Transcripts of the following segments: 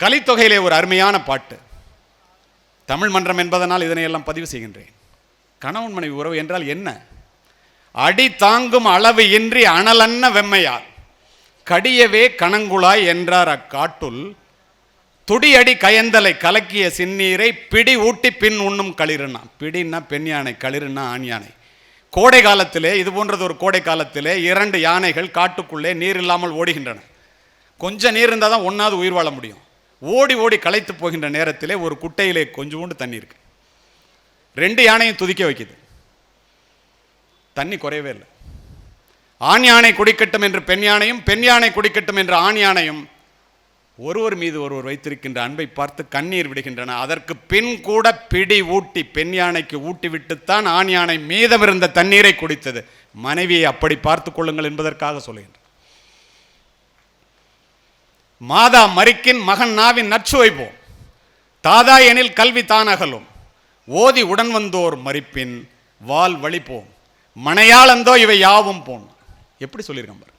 கலித்தொகையிலே ஒரு அருமையான பாட்டு. தமிழ் மன்றம் என்பதனால் இதனையெல்லாம் பதிவு செய்கின்றேன். கணவன் மனைவி உறவு என்றால் என்ன? அடி தாங்கும் அளவு இன்றி அனலன்ன வெம்மையால். கடியவே கணங்குழாய் என்றார் அக்காட்டுள். துடியடி கயந்தலை கலக்கிய சின்னீரை பிடி ஊட்டி பின் உண்ணும் களிறுனா பிடின்னா பெண் யானை களிறுனா ஆண் யானை. கோடை காலத்திலே இது போன்றது ஒரு கோடை காலத்திலே இரண்டு யானைகள் காட்டுக்குள்ளே நீர் இல்லாமல் ஓடுகின்றன. கொஞ்சம் நீர் இருந்தால் தான் ஒன்றாவது உயிர் வாழ முடியும். ஓடி ஓடி களைத்து போகின்ற நேரத்திலே ஒரு குட்டையிலே கொஞ்சோண்டு தண்ணி இருக்கு. ரெண்டு யானையும் துதிக்க வைக்குது. தண்ணி குறையவே இல்லை. ஆண் யானை குடிக்கட்டும் என்று பெண் யானையும் பெண் யானை குடிக்கட்டும் என்று ஆண் யானையும் ஒருவர் மீது ஒருவர் வைத்திருக்கின்ற அன்பை பார்த்து கண்ணீர் விடுகின்றன. அதற்கு பின் கூட பிடி ஊட்டி பெண் யானைக்கு ஊட்டி விட்டுத்தான் ஆண் யானை மீதமிருந்த தண்ணீரை குடித்தது. மனைவியை அப்படி பார்த்துக் கொள்ளுங்கள் என்பதற்காக சொல்லுகின்றேன். மாதா மறிக்கின் மகன் நாவின் நச்சுவை போம் தாதா எனில் கல்வி தானகலும். ஓதி உடன் வந்தோர் மறிப்பின் வால் வழிப்போம் மனையாளந்தோ இவை யாவும் போம் எப்படி சொல்லியிருக்கேன் பாரு.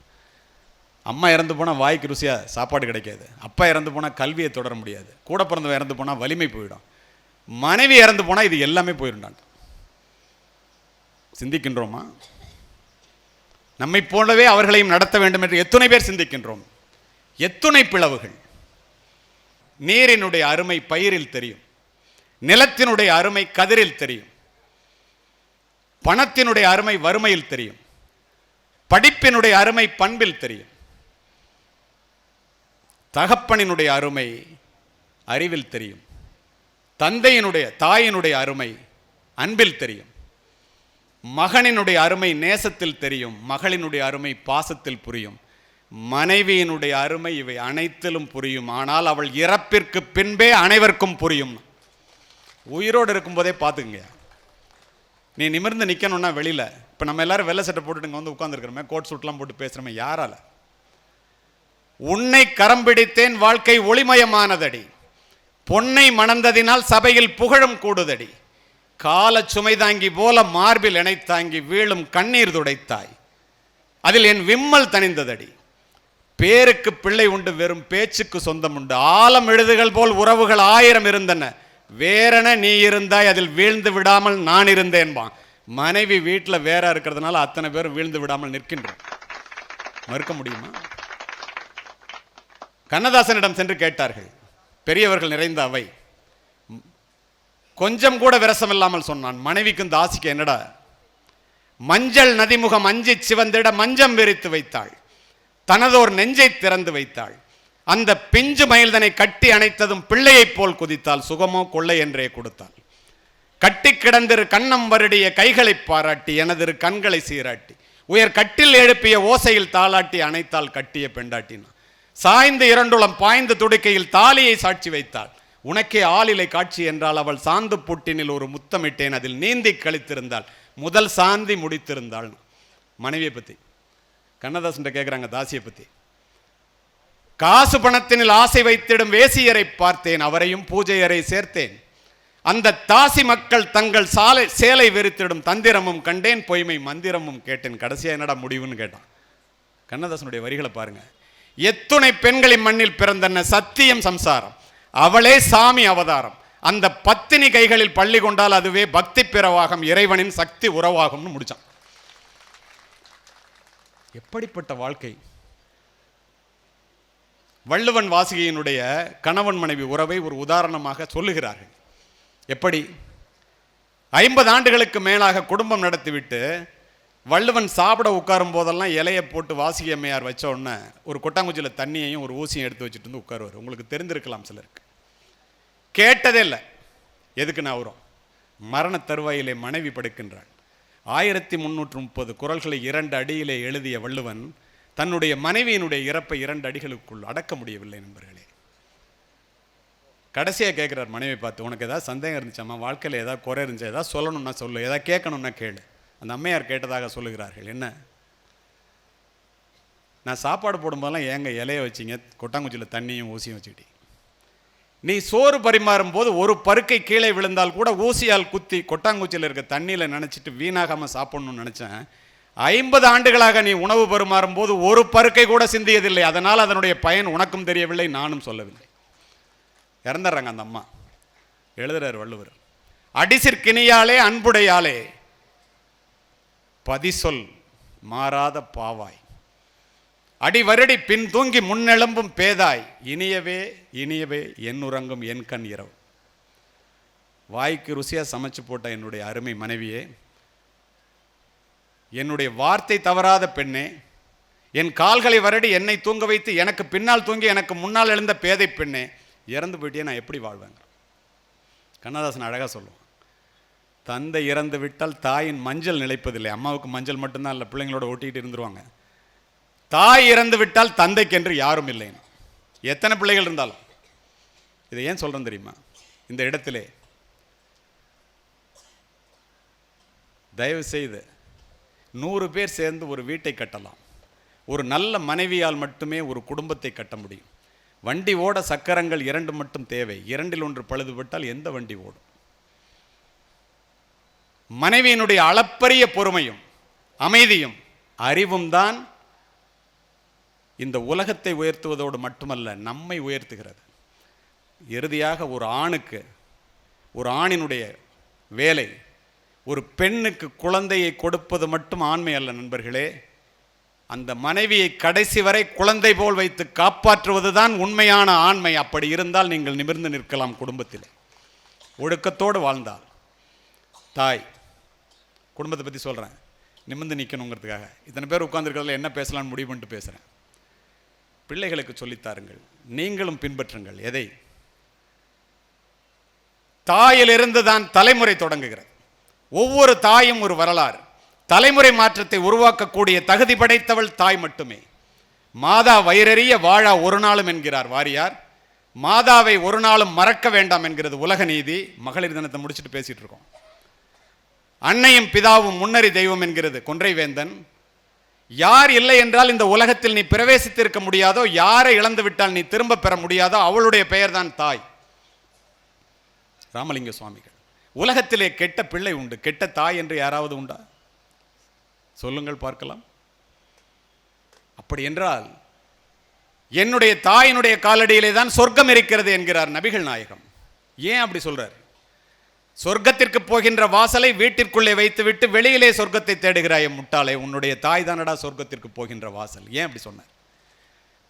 அம்மா இறந்து போனால் வாய்க்கு ருசியாக சாப்பாடு கிடைக்காது. அப்பா இறந்து போனால் கல்வியை தொடர முடியாது. கூட பிறந்தவன் இறந்து போனால் வலிமை போயிடும். மனைவி இறந்து போனால் இது எல்லாமே போயிருந்தாங்க சிந்திக்கின்றோமா? நம்மை போலவே அவர்களையும் நடத்த வேண்டும் என்று எத்தனை பேர் சிந்திக்கின்றோம். எத்துணை பிளவுகள். நீரினுடைய அருமை பயிரில் தெரியும். நிலத்தினுடைய அருமை கதிரில் தெரியும். பணத்தினுடைய அருமை வறுமையில் தெரியும். படிப்பினுடைய அருமை பண்பில் தெரியும். தகப்பனினுடைய அருமை அறிவில் தெரியும். தந்தையினுடைய தாயினுடைய அருமை அன்பில் தெரியும். மகனினுடைய அருமை நேசத்தில் தெரியும். மகளினுடைய அருமை பாசத்தில் புரியும். மனைவியினுடைய அருமை இவை அனைத்திலும் புரியும். ஆனால் அவள் இறப்பிற்கு பின்பே அனைவருக்கும் புரியும். உயிரோடு இருக்கும்போதே பார்த்துக்குங்க. நீ நிமிர்ந்து நிற்கணும்னா வெளியில். இப்போ நம்ம எல்லாரும் வெள்ளை சட்டை போட்டுட்டு இங்கே வந்து உட்காந்துருக்கிறோமே கோட் சூட்லாம் போட்டு பேசுகிறோமே யாரால? உன்னை கரம் பிடித்தேன் வாழ்க்கை ஒளிமயமானதடி. பொன்னை மணந்ததினால் சபையில் புகழும் கூடுதடி. கால சுமை தாங்கி போல மார்பில் இணைத்தாங்கி வீழும் கண்ணீர் துடைத்தாய். அதில் என் விம்மல் தணிந்ததடி. பேருக்கு பிள்ளை உண்டு வெறும் பேச்சுக்கு சொந்தம் உண்டு. ஆழம் எழுதுகள் போல் உறவுகள் ஆயிரம் இருந்தன. வேறென நீ இருந்தாய் அதில் வீழ்ந்து விடாமல் நான் இருந்தேன்பான். மனைவி வீட்டில் வேற இருக்கிறதுனால அத்தனை பேரும் வீழ்ந்து விடாமல் நிற்கின்றோம் மறுக்க முடியுமா? கண்ணதாசனிடம் சென்று கேட்டார்கள். பெரியவர்கள் நிறைந்த அவை. கொஞ்சம் கூட விரசம் இல்லாமல் சொன்னான். மனைவிக்கும் தாசிக்கு என்னடா? மஞ்சள் நதிமுகம் அஞ்சி சிவந்திட மஞ்சம் விரித்து வைத்தாள். தனதோர் நெஞ்சை திறந்து வைத்தாள். அந்த பிஞ்சு மயில்தனை கட்டி அணைத்ததும் பிள்ளையைப் போல் குதித்தாள். சுகமோ கொள்ளை என்றே கொடுத்தாள். கட்டி கிடந்திரு கண்ணம் வருடிய கைகளை பாராட்டி எனதிரு கண்களை சீராட்டி. உயர் கட்டில் எழுப்பிய ஓசையில் தாளாட்டி அணைத்தால் கட்டிய பெண்டாட்டினான் சாய்ந்து இரண்டுளம் பாய்ந்து துடுக்கையில் தாலியை சாட்சி வைத்தாள். உனக்கே ஆளிலை காட்சி என்றால் அவள் சாந்து புட்டினில் ஒரு முத்தமிட்டேன். அதில் நீந்தி கழித்திருந்தாள். முதல் சாந்தி முடித்திருந்தாள். மனைவியை பத்தி. கண்ணதாசன் கேட்குறாங்க தாசியை பத்தி. காசு பணத்தினில் ஆசை வைத்திடும் வேசியரை பார்த்தேன் அவரையும் பூஜையரை சேர்த்தேன். அந்த தாசி மக்கள் தங்கள் சாலை சேலை வெறுத்திடும் தந்திரமும் கண்டேன் பொய்மை மந்திரமும் கேட்டேன். கடைசியா என்னடா முடிவுன்னு கேட்டான். கண்ணதாசனுடைய வரிகளை பாருங்க. எத்துணை பெண்களின் மண்ணில் பிறந்தன சத்தியம் சம்சாரம் அவளே சாமி அவதாரம். அந்த பத்தினி கைகளில் பள்ளி கொண்டால் அதுவே பக்தி பிறவாகும் இறைவனின் சக்தி உறவாகும்னு முடிச்சான். எப்படிப்பட்ட வாழ்க்கை? வள்ளுவன் வாசிகையினுடைய கணவன் மனைவி உறவை ஒரு உதாரணமாக சொல்லுகிறார்கள். எப்படி? ஐம்பது ஆண்டுகளுக்கு மேலாக குடும்பம் நடத்திவிட்டு வள்ளுவன் சாப்பிட உட்காரும் போதெல்லாம் இலையை போட்டு வாசிகை அம்மையார் வச்ச உடனே ஒரு கொட்டாங்குச்சியில் தண்ணியையும் ஒரு ஊசியும் எடுத்து வச்சுட்டு வந்து உட்காருவார். உங்களுக்கு தெரிந்திருக்கலாம் சிலருக்கு. கேட்டதே இல்லை. எதுக்கு நான் வரும் மரண தருவாயிலே மனைவி படுக்கின்றாள். ஆயிரத்தி முன்னூற்று முப்பது குரல்களை இரண்டு அடியிலே எழுதிய வள்ளுவன் தன்னுடைய மனைவியினுடைய இறப்பை இரண்டு அடிகளுக்குள் அடக்க முடியவில்லை நண்பர்களே. கடைசியாக கேட்குறார் மனைவி பார்த்து உனக்கு ஏதாவது சந்தேகம் இருந்துச்சாம்மா வாழ்க்கையில் ஏதாவது குறை இருந்துச்சா? ஏதாவது சொல்லணும்னா சொல்லு ஏதாவது கேட்கணும்னா கேளு. அந்த அம்மையார் கேட்டதாக சொல்லுகிறார்கள் என்ன? நான் சாப்பாடு போடும்போதெல்லாம் ஏங்க இலையை வச்சிங்க? கொட்டாங்குச்சியில் தண்ணியும் ஊசியும் வச்சுக்கிட்டீங்க. நீ சோறு பரிமாறும் போது ஒரு பருக்கை கீழே விழுந்தால் கூட ஊசியால் குத்தி கொட்டாங்குச்சியில் இருக்க தண்ணியில் நினச்சிட்டு வீணாகாமல் சாப்பிடணும்னு நினச்சேன். ஐம்பது ஆண்டுகளாக நீ உணவு பரிமாறும் போது ஒரு பருக்கை கூட சிந்தியதில்லை. அதனால் அதனுடைய பயன் உனக்கும் தெரியவில்லை நானும் சொல்லவில்லை. இறந்துடுறாங்க அந்த அம்மா. எழுதுறார் வள்ளுவர். அடிசிற்கினியாலே அன்புடையாலே பதிசொல் மாறாத பாவாய். அடி வருடி பின் தூங்கி முன்னெழும்பும் பேதாய். இனியவே இனியவே என் உறங்கும் என் கண் இரவு. வாய்க்கு ருசியாக சமைச்சு போட்ட என்னுடைய அருமை மனைவியே என்னுடைய வார்த்தை தவறாத பெண்ணே என் கால்களை வருடி என்னை தூங்க வைத்து எனக்கு பின்னால் தூங்கி எனக்கு முன்னால் எழுந்த பேதை பெண்ணே இறந்து போயிட்டே நான் எப்படி வாழ்வேங்க கண்ணதாசன் அழகாக சொல்லுவான். தந்தை இறந்து விட்டால் தாயின் மஞ்சள் நிலைப்பதில்லை. அம்மாவுக்கு மஞ்சள் மட்டும்தான் இல்லை பிள்ளைங்களோட ஒட்டிக்கிட்டு இருந்துருவாங்க. தாய் இறந்து விட்டால் தந்தைக்கென்று யாரும் இல்லை. எத்தனை பிள்ளைகள் இருந்தாலும். இதை ஏன் சொல்கிறேன் தெரியுமா? இந்த இடத்திலே தயவு செய்து நூறு பேர் சேர்ந்து ஒரு வீட்டை கட்டலாம். ஒரு நல்ல மனைவியால் மட்டுமே ஒரு குடும்பத்தை கட்ட முடியும். வண்டி ஓட சக்கரங்கள் இரண்டு மட்டும் தேவை. இரண்டில் ஒன்று பழுதுபட்டால் எந்த வண்டி ஓடும்? மனைவியினுடைய அளப்பரிய பொறுமையும் அமைதியும் அறிவும் தான் இந்த உலகத்தை உயர்த்துவதோடு மட்டுமல்ல நம்மை உயர்த்துகிறது. இறுதியாக ஒரு ஆணுக்கு ஒரு ஆணினுடைய வேலை ஒரு பெண்ணுக்கு குழந்தையை கொடுப்பது மட்டும் ஆண்மை அல்ல நண்பர்களே. அந்த மனைவியை கடைசி வரை குழந்தை போல் வைத்து காப்பாற்றுவதுதான் உண்மையான ஆண்மை. அப்படி இருந்தால் நீங்கள் நிமிர்ந்து நிற்கலாம் குடும்பத்தில். ஒழுக்கத்தோடு வாழ்ந்தால். தாய் குடும்பத்தை பற்றி சொல்கிறேன் நிமிர்ந்து நிற்கணுங்கிறதுக்காக இத்தனை பேர் உட்காந்துருக்கிறதுல என்ன பேசலாம்னு முடிவு பண்ணிட்டு பேசுகிறேன் பிள்ளைகளுக்கு சொல்லித்தாருங்கள் நீங்களும் பின்பற்றுங்கள். எதை? தாயிலிருந்து தான் தலைமுறை தொடங்குகிறது. ஒவ்வொரு தாயும் ஒரு வரலாறு. தலைமுறை மாற்றத்தை உருவாக்கக்கூடிய தகுதி படைத்தவள் தாய் மட்டுமே. மாதா வயிறறிய வாழா ஒரு நாளும் என்கிறார் வாரியார். மாதாவை ஒரு நாளும் மறக்க வேண்டாம் என்கிறது உலக நீதி. மகளிர் தினத்தை முடிச்சுட்டு பேசிட்டு இருக்கோம். அன்னையும் பிதாவும் முன்னறி தெய்வம் என்கிறது கொன்றைவேந்தன். யார் இல்லை என்றால் இந்த உலகத்தில் நீ பிரவேசித்திருக்க முடியாதோ யாரை இழந்து விட்டால் நீ திரும்ப பெற முடியாதோ அவளுடைய பெயர்தான் தாய். ராமலிங்க சுவாமிகள் உலகத்திலே கெட்ட பிள்ளை உண்டு. கெட்ட தாய் என்று யாராவது உண்டா? சொல்லுங்கள் பார்க்கலாம். அப்படி என்றால் என்னுடைய தாயினுடைய காலடியிலே தான் சொர்க்கம் இருக்கிறது என்கிறார் நபிகள் நாயகம். ஏன் அப்படி சொல்றார்? சொர்க்கத்திற்கு போகின்ற வாசலை வீட்டிற்குள்ளே வைத்துவிட்டு வெளியிலே சொர்க்கத்தை தேடுகிறாய் முட்டாளே உன்னுடைய தாய் தானடா சொர்க்கத்திற்கு போகின்ற வாசல்? ஏன் அப்படி சொன்னார்?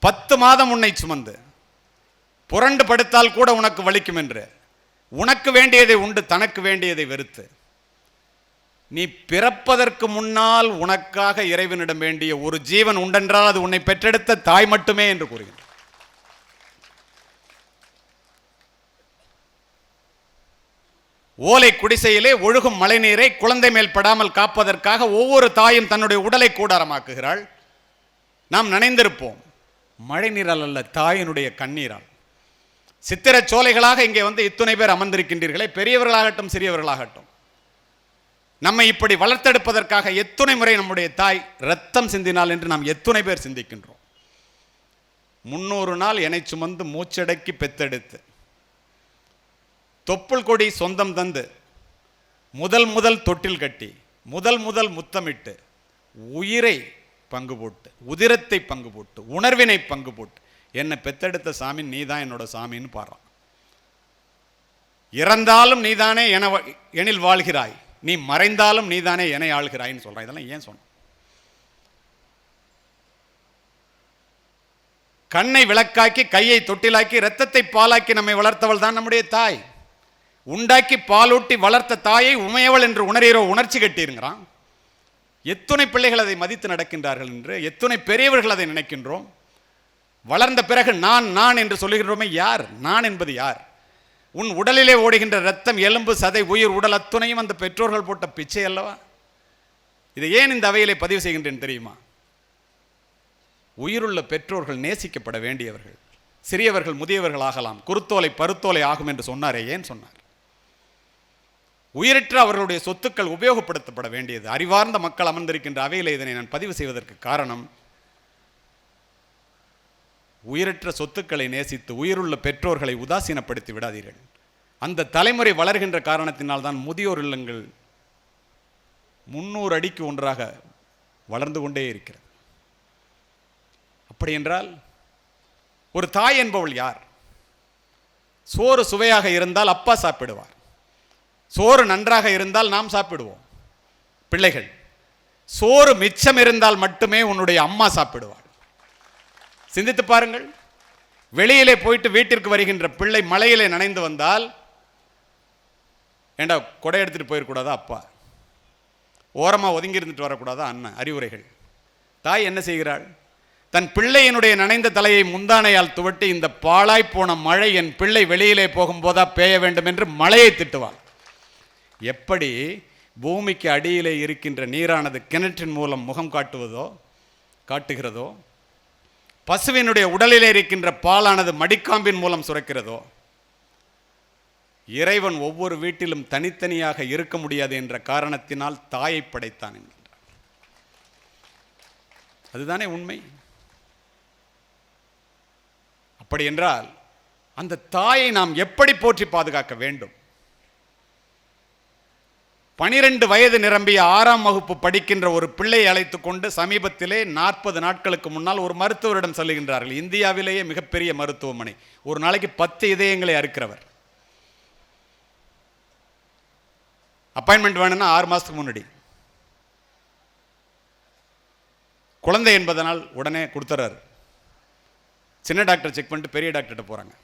பத்து மாதம் உன்னை சுமந்து புரண்டு படுத்தால் கூட உனக்கு வலிக்கும் என்று. உனக்கு வேண்டியதை உண்டு தனக்கு வேண்டியதை வெறுத்து. நீ பிறப்பதற்கு முன்னால் உனக்காக இறைவனிடம் வேண்டிய ஒரு ஜீவன் உண்டென்றால் அது உன்னை பெற்றெடுத்த தாய் மட்டுமே என்று கூறுகிறார். ஓலை குடிசையிலே ஒழுகும் மழைநீரை குழந்தை மேல் படாமல் காப்பதற்காக ஒவ்வொரு தாயும் தன்னுடைய உடலை கூடாரமாக்குகிறாள். நாம் நனைந்திருப்போம் மழைநீரால் அல்ல தாயினுடைய கண்ணீரால். சித்திர சோலைகளாக இங்கே வந்து இத்துணை பேர் அமர்ந்திருக்கின்றீர்களே பெரியவர்களாகட்டும் சிறியவர்களாகட்டும். நம்மை இப்படி வளர்த்தெடுப்பதற்காக எத்துணை முறை நம்முடைய தாய் ரத்தம் சிந்தினால் என்று நாம் எத்துணை பேர் சிந்திக்கின்றோம். முன்னூறு நாள் என்னை சுமந்து மூச்சடக்கி பெத்தெடுத்து தொப்புள் கொடி சொந்தம் தந்து முதல் முதல் தொட்டில் கட்டி முதல் முதல் முத்தமிட்டு உயிரை பங்கு போட்டு உதிரத்தை பங்கு போட்டு உணர்வினை பங்கு போட்டு என்னை பெத்தெடுத்த சாமி நீ தான் என்னோட சாமின்னு பாடுறான். இறந்தாலும் நீதானே என எனில் வாழ்கிறாய் நீ மறைந்தாலும் நீதானே என்னை ஆள்கிறாய்ன்னு சொல்றான். இதெல்லாம் ஏன் சொன்ன கண்ணை விளக்காக்கி கையை தொட்டிலாக்கி இரத்தத்தை பாலாக்கி நம்மை வளர்த்தவள் தான் நம்முடைய தாய். உண்டாக்கி பாலூட்டி வளர்த்த தாயை உமையவள் என்று உணர்கிறோ உணர்ச்சி கட்டியிருக்கிறான் எத்துணை பிள்ளைகள் அதை மதித்து நடக்கின்றார்கள் என்று எத்துணை பெரியவர்கள் அதை நினைக்கின்றோம். வளர்ந்த பிறகு நான் நான் என்று சொல்லுகின்றோமே யார்? நான் என்பது யார்? உன் உடலிலே ஓடுகின்ற ரத்தம் எலும்பு சதை உயிர் உடல் அத்துணையும் அந்த பெற்றோர்கள் போட்ட பிச்சை அல்லவா? இதை ஏன் இந்த அவையிலே பதிவு செய்கின்றேன் தெரியுமா? உயிருள்ள பெற்றோர்கள் நேசிக்கப்பட வேண்டியவர்கள் சிறியவர்கள் முதியவர்கள் ஆகலாம். குருத்தோலை பருத்தோலை ஆகும் என்று சொன்னாரே ஏன் சொன்னார்? உயிரற்ற அவர்களுடைய சொத்துக்கள் உபயோகப்படுத்தப்பட வேண்டியது. அறிவார்ந்த மக்கள் அமர்ந்திருக்கின்ற அவையில் இதனை நான் பதிவு செய்வதற்கு காரணம் உயிரற்ற சொத்துக்களை நேசித்து உயிருள்ள பெற்றோர்களை உதாசீனப்படுத்தி விடாதீர்கள். அந்த தலைமுறை வளர்கின்ற காரணத்தினால் தான் முதியோர் இல்லங்கள் முன்னூறு அடிக்கு ஒன்றாக வளர்ந்து கொண்டே இருக்கிறது. அப்படி என்றால் ஒரு தாய் என்பவள் யார்? சோறு சுவையாக இருந்தால் அப்பா சாப்பிடுவார். சோறு நன்றாக இருந்தால் நாம் சாப்பிடுவோம். பிள்ளைகள் சோறு மிச்சம் இருந்தால் மட்டுமே உன்னுடைய அம்மா சாப்பிடுவாள். சிந்தித்து பாருங்கள். வெளியிலே போயிட்டு வீட்டிற்கு வருகின்ற பிள்ளை மலையிலே நனைந்து வந்தால் ஏண்டா கொடை எடுத்துகிட்டு போயிடக்கூடாதா அப்பா? ஓரமாக ஒதுங்கி இருந்துட்டு வரக்கூடாதா அண்ணன் அறிவுரைகள். தாய் என்ன செய்கிறாள்? தன் பிள்ளையினுடைய நனைந்த தலையை முந்தானையால் துவட்டி இந்த பாழாய் போன மழை என் பிள்ளை வெளியிலே போகும்போதா பேய வேண்டும் என்று மழையை திட்டுவாள். எப்படி பூமிக்கு அடியிலே இருக்கின்ற நீரானது கிணற்றின் மூலம் முகம் காட்டுவதோ காட்டுகிறதோ பசுவினுடைய உடலிலே இருக்கின்ற பாலானது மடிக்காம்பின் மூலம் சுரக்கிறதோ இறைவன் ஒவ்வொரு வீட்டிலும் தனித்தனியாக இருக்க முடியாது என்ற காரணத்தினால் தாயை படைத்தான் என்கின்றார். அதுதானே உண்மை? அப்படி என்றால் அந்த தாயை நாம் எப்படி போற்றி பாதுகாக்க வேண்டும்? பனிரெண்டு வயது நிரம்பிய ஆறாம் வகுப்பு படிக்கின்ற ஒரு பிள்ளையை அழைத்து கொண்டு சமீபத்திலே நாற்பது நாட்களுக்கு முன்னால் ஒரு மருத்துவரிடம் சொல்லுகின்றார்கள் இந்தியாவிலேயே மிகப்பெரிய மருத்துவமனை. ஒரு நாளைக்கு பத்து இதயங்களை அறுக்கிறவர். அப்பாயின்மெண்ட் வேணும்னா ஆறு மாதத்துக்கு முன்னாடி. குழந்தை என்பதனால் உடனே கொடுத்துறாரு. சின்ன டாக்டர் செக் பண்ணிட்டு பெரிய டாக்டர்கிட்ட போகிறாங்க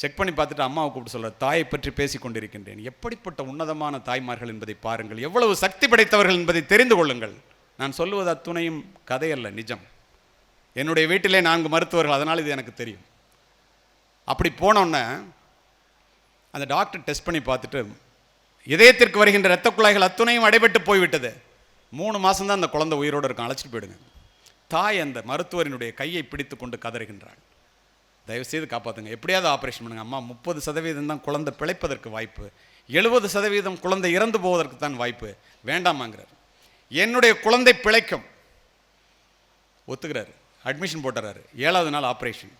செக் பண்ணி பார்த்துட்டு அம்மாவை கூப்பிட்டு சொல்கிறார் தாயை பற்றி பேசி கொண்டிருக்கின்றேன் எப்படிப்பட்ட உன்னதமான தாய்மார்கள் என்பதை பாருங்கள். எவ்வளவு சக்தி படைத்தவர்கள் என்பதை தெரிந்து கொள்ளுங்கள். நான் சொல்லுவது அத்துணையும் கதையல்ல நிஜம். என்னுடைய வீட்டிலே நான்கு மருத்துவர்கள் அதனால் இது எனக்கு தெரியும். அப்படி போனோன்னே அந்த டாக்டர் டெஸ்ட் பண்ணி பார்த்துட்டு இதயத்திற்கு வருகின்ற இரத்த குழாய்கள் அத்துணையும் அடைபட்டு போய்விட்டது. மூணு மாதம்தான் அந்த குழந்தை உயிரோடு இருக்கும் அழைச்சிட்டு போயிடுங்க. தாய் அந்த மருத்துவரினுடைய கையை பிடித்து கொண்டு கதறுகின்றாள். தயவுசெய்து காப்பாற்றுங்க எப்படியாவது ஆப்ரேஷன் பண்ணுங்க. அம்மா முப்பது சதவீதம் தான் குழந்தை பிழைப்பதற்கு வாய்ப்பு. எழுபது சதவீதம் குழந்தை இறந்து போவதற்கு தான் வாய்ப்பு. வேண்டாமாங்கிறார். என்னுடைய குழந்தை பிழைக்கும். ஒத்துக்கிறாரு. அட்மிஷன் போட்டுறாரு. ஏழாவது நாள் ஆப்ரேஷன்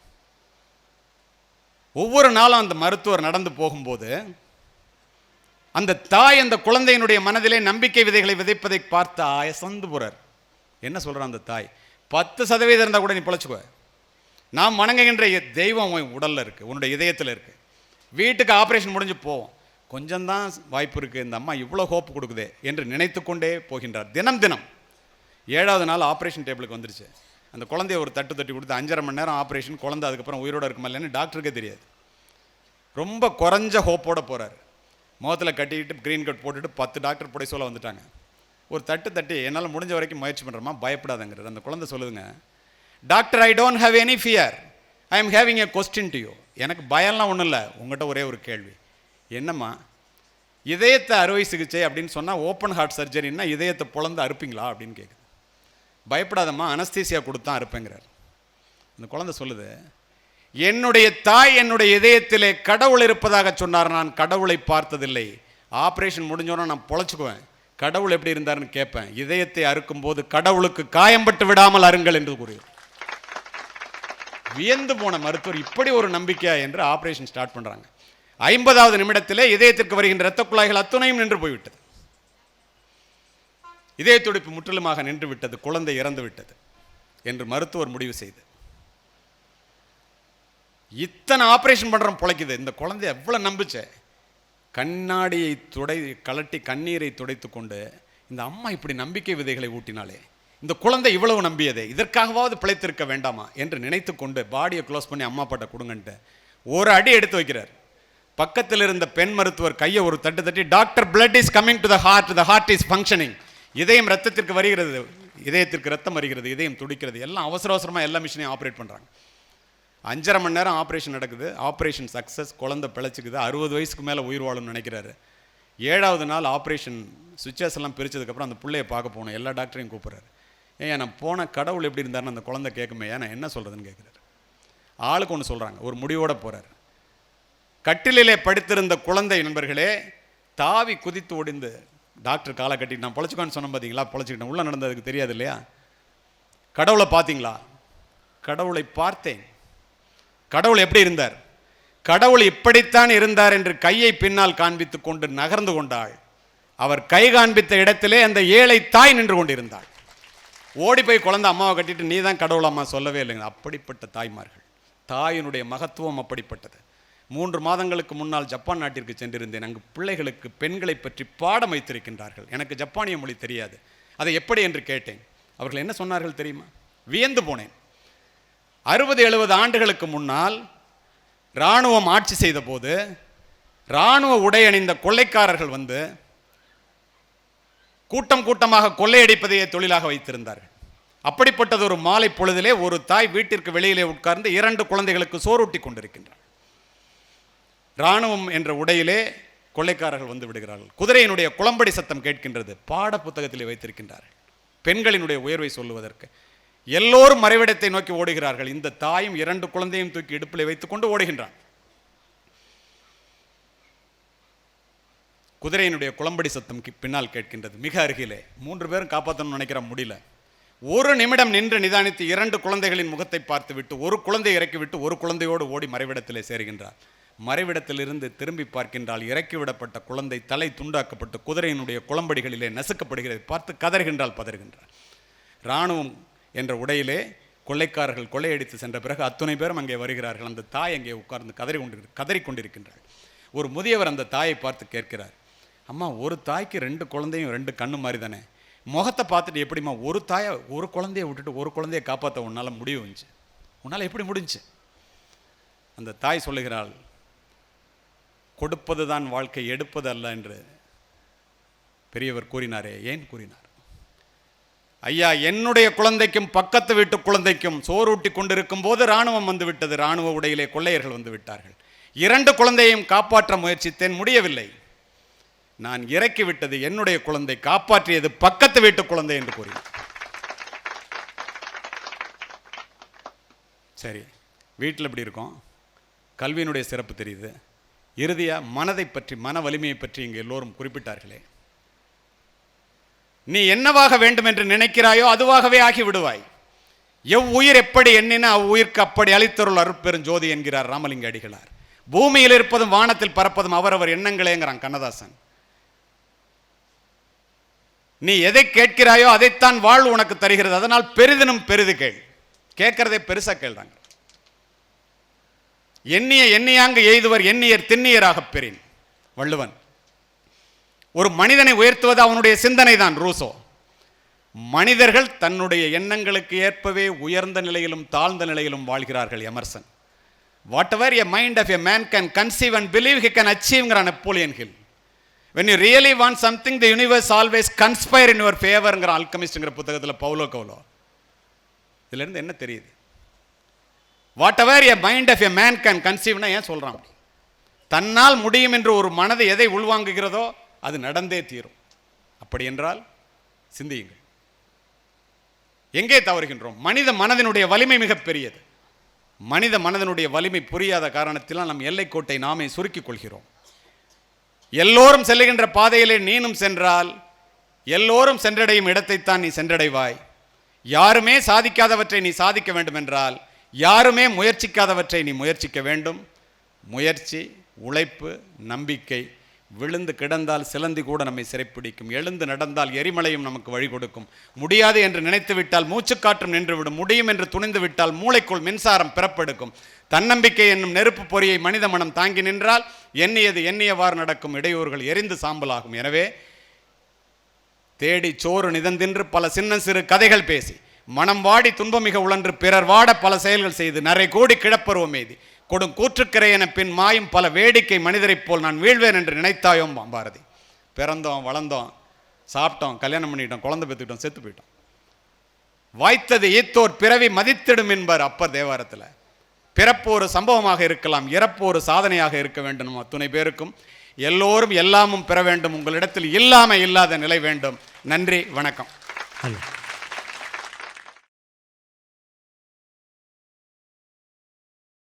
ஒவ்வொரு நாளும் அந்த மருத்துவர் நடந்து போகும்போது அந்த தாய் அந்த குழந்தையினுடைய மனதிலே நம்பிக்கை விதைகளை விதைப்பதை பார்த்து அசந்து போகிறார் என்ன சொல்கிறான் அந்த தாய்? பத்து சதவீதம் இருந்தால் கூட நீ பிழைச்சிக்குவேன் நாம் வணங்குகின்ற தெய்வம் உன் இருக்குது உன்னுடைய இதயத்தில் இருக்குது வீட்டுக்கு ஆப்ரேஷன் முடிஞ்சு போவோம். கொஞ்சம்தான் வாய்ப்பு இருக்குது இந்த அம்மா இவ்வளோ ஹோப் கொடுக்குதே என்று நினைத்து கொண்டே போகின்றார். தினம் தினம். ஏழாவது நாள் ஆப்ரேஷன் டேபிளுக்கு வந்துருச்சு. அந்த குழந்தைய ஒரு தட்டு தட்டி கொடுத்து அஞ்சரை மணி நேரம் ஆப்ரேஷன் குழந்தை அதுக்கப்புறம் உயிரோட இருக்குமா இல்லைன்னு டாக்டருக்கே தெரியாது. ரொம்ப குறைஞ்ச ஹோப்போடு போகிறார் முகத்தில் கட்டிக்கிட்டு க்ரீன் கட் போட்டுட்டு பத்து டாக்டர் புடை சொல்ல வந்துட்டாங்க. ஒரு தட்டு தட்டி என்னால் முடிஞ்ச வரைக்கும் முயற்சி பண்ணுறோமா பயப்படாதங்கிறது. அந்த குழந்தை சொல்லுதுங்க doctor I don't have any fear I am having a question to you எனக்கு பயம்லாம் ஒன்றும் இல்லை. உங்கள்கிட்ட ஒரே ஒரு கேள்வி. என்னம்மா? இதயத்தை அறுவை சிகிச்சை அப்படின்னு சொன்னால் ஓப்பன் ஹார்ட் சர்ஜரின்னா இதயத்தை பிளந்து அறுப்பீங்களா அப்படின்னு கேட்குது பயப்படாதம்மா அனஸ்தீசியா கொடுத்தா அறுப்பேங்கிறார். அந்த குழந்தை சொல்லுது என்னுடைய தாய் என்னுடைய இதயத்திலே கடவுள் இருப்பதாக சொன்னார். நான் கடவுளை பார்த்ததில்லை. ஆப்ரேஷன் முடிஞ்சோன்னா நான் பொழைச்சுக்குவேன். கடவுள் எப்படி இருந்தாருன்னு கேட்பேன். இதயத்தை அறுக்கும்போது கடவுளுக்கு காயம்பட்டு விடாமல் அருங்கள் என்று கூறுகிறார் வியந்து போன மருத்துவர் இப்படி ஒரு நம்பிக்கையா என்று ஆப்ரேஷன் ஸ்டார்ட் பண்றாங்க. ஐம்பதாவது நிமிடத்திலே இதயத்திற்கு வருகின்ற இரத்த குழாய்கள் அத்துணையும் நின்று போய்விட்டது. இதய துடிப்பு முற்றிலுமாக நின்று விட்டது குழந்தை இறந்து விட்டது என்று மருத்துவர் முடிவு செய்து. இத்தனை ஆபரேஷன் பண்றோம் பிழைக்குது. இந்த குழந்தை எவ்வளவு நம்பிச்சே. கண்ணாடியை துடை கலட்டி கண்ணீரை துடைத்து கொண்டு இந்த அம்மா இப்படி நம்பிக்கை விதைகளை ஊட்டினாலே இந்த குழந்தை இவ்வளவு நம்பியதே இதற்காகவாவது பிழைத்திருக்க வேண்டாமா என்று நினைத்து கொண்டு பாடியை க்ளோஸ் பண்ணி அம்மா பாட்டை கொடுங்கன்ட்டு ஒரு அடி எடுத்து வைக்கிறார். பக்கத்தில் இருந்த பெண் மருத்துவர் கையை ஒரு தட்டு தட்டி doctor blood is coming to the heart the heart is functioning இதயம் ரத்தத்திற்கு வருகிறது இதயத்திற்கு ரத்தம் வருகிறது இதயம் துடிக்கிறது எல்லாம் அவசர அவசரமாக எல்லா மிஷினையும் ஆப்ரேட் பண்ணுறாங்க அஞ்சரை மணி நேரம் ஆப்ரேஷன் நடக்குது ஆப்ரேஷன் சக்ஸஸ் குழந்தை பிழைச்சிக்குது அறுபது வயசுக்கு மேலே உயிர் வாழும்னு நினைக்கிறாரு. ஏழாவது நாள் ஆப்ரேஷன் சுவிச்சஸ் எல்லாம் பிரித்ததுக்கப்புறம் அந்த பிள்ளையை பார்க்க போகணும் எல்லா டாக்டரையும் கூப்பிட்றாரு. ஏன் நான் போன கடவுள் எப்படி இருந்தார்னு அந்த குழந்தை கேட்குமே. நான் என்ன சொல்கிறதுன்னு கேட்குறாரு. ஆளுக்கு ஒன்று சொல்கிறாங்க ஒரு முடிவோடு போகிறார் கட்டிலிலே படுத்திருந்த குழந்தை நண்பர்களே தாவி குதித்து ஒடிந்து டாக்டர் காலை கட்டிட்டு நான் பொழைச்சிக்கோன்னு சொன்னேன் பார்த்தீங்களா பொழைச்சிக்கிட்டேன். உள்ளே நடந்ததுக்கு தெரியாது இல்லையா? கடவுளை பார்த்தீங்களா? கடவுளை பார்த்தேன். கடவுள் எப்படி இருந்தார்? கடவுள் இப்படித்தான் இருந்தார் என்று கையை பின்னால் காண்பித்து கொண்டு நகர்ந்து கொண்டாள். அவர் கை காண்பித்த இடத்திலே அந்த ஏழை தாய் நின்று கொண்டிருந்தாள். ஓடி போய் குழந்தை அம்மாவை கட்டிட்டு நீ தான் கடவுள் அம்மா சொல்லவே இல்லைங்க. அப்படிப்பட்ட தாய்மார்கள். தாயினுடைய மகத்துவம் அப்படிப்பட்டது. மூன்று மாதங்களுக்கு முன்னால் ஜப்பான் நாட்டிற்கு சென்றிருந்தேன். அங்கு பிள்ளைகளுக்கு பெண்களை பற்றி பாடம் வைத்திருக்கின்றார்கள். எனக்கு ஜப்பானிய மொழி தெரியாது. அதை எப்படி என்று கேட்டேன். அவர்கள் என்ன சொன்னார்கள் தெரியுமா? வியந்து போனேன். அறுபது எழுபது ஆண்டுகளுக்கு முன்னால் இராணுவம் ஆட்சி செய்த போது இராணுவ உடை அணிந்த கொள்ளைக்காரர்கள் வந்து கூட்டம் கூட்டமாக கொள்ளையடிப்பதையே தொழிலாக வைத்திருந்தார்கள். அப்படிப்பட்டது ஒரு மாலை பொழுதிலே ஒரு தாய் வீட்டிற்கு வெளியிலே உட்கார்ந்து இரண்டு குழந்தைகளுக்கு சோறூட்டி கொண்டிருக்கின்றார் இராணுவம் என்ற உடையிலே கொள்ளைக்காரர்கள் வந்து விடுகிறார்கள். குதிரையினுடைய குளம்படி சத்தம் கேட்கின்றது. பாட புத்தகத்திலே வைத்திருக்கின்றார்கள். பெண்களினுடைய உயர்வை சொல்லுவதற்கு. எல்லோரும் மறைவிடத்தை நோக்கி ஓடுகிறார்கள். இந்த தாயும் இரண்டு குழந்தையும் தூக்கி இடுப்பிலே வைத்துக்கொண்டு ஓடுகின்றான். குதிரையினுடைய குளம்படி சத்தம் பின்னால் கேட்கின்றது. மிக அருகிலே. மூன்று பேரும் காப்பாற்றணும்னு நினைக்கிற முடியல. ஒரு நிமிடம் நின்று நிதானித்து இரண்டு குழந்தைகளின் முகத்தை பார்த்துவிட்டு ஒரு குழந்தை இறக்கிவிட்டு ஒரு குழந்தையோடு ஓடி மறைவிடத்திலே சேருகின்றார். மறைவிடத்திலிருந்து திரும்பி பார்க்கின்றால் இறக்கிவிடப்பட்ட குழந்தை தலை துண்டாக்கப்பட்டு குதிரையினுடைய குளம்படிகளிலே நசுக்கப்படுகிறது. பார்த்து கதறுகின்றால் பதறுகின்றார். இராணுவம் என்ற உடையிலே கொள்ளைக்காரர்கள் கொள்ளையடித்து சென்ற பிறகு அத்துணை பேரும் அங்கே வருகிறார்கள். அந்த தாய் அங்கே உட்கார்ந்து கதறி கொண்டு கதறி கொண்டிருக்கின்றாள். ஒரு முதியவர் அந்த தாயை பார்த்து கேட்கிறார். அம்மா ஒரு தாய்க்கு ரெண்டு குழந்தையும் ரெண்டு கண்ணு மாதிரி தானே. முகத்தை பார்த்துட்டு எப்படிம்மா ஒரு தாயை ஒரு குழந்தைய விட்டுட்டு ஒரு குழந்தைய காப்பாற்ற உன்னால் முடிவு வந்துச்சு உன்னால் எப்படி முடிஞ்சுச்சு அந்த தாய் சொல்லுகிறாள் கொடுப்பது தான் வாழ்க்கை எடுப்பது அல்ல என்று பெரியவர் கூறினாரே. ஏன் கூறினார்? ஐயா என்னுடைய குழந்தைக்கும் பக்கத்து வீட்டு குழந்தைக்கும் சோறூட்டி கொண்டிருக்கும் போது இராணுவம் வந்து விட்டது இராணுவ உடையிலே கொள்ளையர்கள் வந்து விட்டார்கள் இரண்டு குழந்தையையும் காப்பாற்ற முயற்சித்தேன். முடியவில்லை. நான் இறக்கி விட்டது என்னுடைய குழந்தை காப்பாற்றியது பக்கத்து வீட்டு குழந்தை என்று கூறினார் சரி வீட்டில் எப்படி இருக்கோம்? கல்வியினுடைய சிறப்பு தெரியுது. இறுதியாக மனதை பற்றி மன வலிமையை பற்றி இங்கே எல்லோரும் குறிப்பிட்டார்களே. நீ என்னவாக வேண்டும் என்று நினைக்கிறாயோ அதுவாகவே ஆகி விடுவாய். எவ்வுயிர் எப்படி எண்ணினா அவ்வுயிர்க்கு அப்படி அளித்தருள் அருட்பெரும் ஜோதி என்கிறார் ராமலிங்க அடிகளார். பூமியில் இருப்பதும் வானத்தில் பறப்பதும் அவரவர் எண்ணங்களேங்கிறான் கண்ணதாசன். நீ எதை கேட்கிறாயோ அதைத்தான் வாழ்வு உனக்கு தருகிறது. அதனால் பெரிதினும் பெரிது கேள். கேட்கறதே பெருசா கேள்றாங்க. எண்ணிய எண்ணியாங்க எய்துவர் எண்ணியர் திண்ணியராகப் பெறின். வள்ளுவன் ஒரு மனிதனை உயர்த்துவது அவனுடைய சிந்தனை தான் ரூசோ. மனிதர்கள் தன்னுடைய எண்ணங்களுக்கு ஏற்பவே உயர்ந்த நிலையிலும் தாழ்ந்த நிலையிலும் வாழ்கிறார்கள் Emerson. Whatever a mind of a man can conceive and believe he can அச்சீவ்ங்கிற Napoleon Hill. When you really want something the universe always conspire in your ஃபேவர்ங்கிற அல்கமிஸ்ட்ங்கிற புத்தகத்தில் பவுலோ கவுலோ. இதுலேருந்து என்ன தெரியுது? Whatever a mind of a man can கன்சீவ்னா ஏன் சொல்கிறான் தன்னால் முடியும் என்று ஒரு மனது எதை உள்வாங்குகிறதோ அது நடந்தே தீரும். அப்படி என்றால் சிந்தியுங்கள். எங்கே தவறுகின்றோம்? மனித மனதினுடைய வலிமை மிகப்பெரியது மனித மனதினுடைய வலிமை புரியாத காரணத்தினால் நம் எல்லைக்கோட்டை நாமே சுருக்கிக் கொள்கிறோம். எல்லோரும் செல்லுகின்ற பாதையிலே நீனும் சென்றால் எல்லோரும் சென்றடையும் இடத்தைத்தான் நீ சென்றடைவாய். யாருமே சாதிக்காதவற்றை நீ சாதிக்க வேண்டும் என்றால் யாருமே முயற்சிக்காதவற்றை நீ முயற்சிக்க வேண்டும். முயற்சி உழைப்பு நம்பிக்கை விழுந்து கிடந்தால் சிலந்தி கூட நம்மை சிறைப்பிடிக்கும். எழுந்து நடந்தால் எரிமலையும் நமக்கு வழி கொடுக்கும். முடியாது என்று நினைத்து விட்டால் மூச்சுக்காற்றும் நின்றுவிடும். முடியும் என்று துணிந்து விட்டால் மூளைக்குள் மின்சாரம் பிறப்பெடுக்கும். தன்னம்பிக்கை என்னும் நெருப்பு பொறியை மனித மனம் தாங்கி நின்றால் எண்ணியது எண்ணியவாறு நடக்கும். இடையூறுகள் எரிந்து சாம்பலாகும். எனவே தேடி சோறு நிதந்தின்று பல சின்ன சிறு கதைகள் பேசி மனம் வாடி துன்பமிக உழன்று பிறர் வாட பல செயல்கள் செய்து நரை கோடி கிழப்பருவம் எய்தி கொடும் கூற்றுக்கரையன பின் மாயும் பல வேடிக்கை மனிதரைப் போல் நான் வீழ்வேன் என்று நினைத்தாயோம் பாரதி பிறந்தோம் வளர்ந்தோம் சாப்பிட்டோம் கல்யாணம் பண்ணிட்டோம் குழந்தை பெற்றுக்கிட்டோம் செத்து போயிட்டோம். வாய்த்தது ஈத்தோர் பிறவி மதித்திடும் என்பார் அப்பர் தேவாரத்தில். பிறப்பு ஒரு சம்பவமாக இருக்கலாம் இறப்பு ஒரு சாதனையாக இருக்க வேண்டும்? நம் அத்துணை பேருக்கும் எல்லோரும் எல்லாமும் பெற வேண்டும் உங்களிடத்தில் இல்லாமல் இல்லாத நிலை வேண்டும். நன்றி வணக்கம். ஹலோ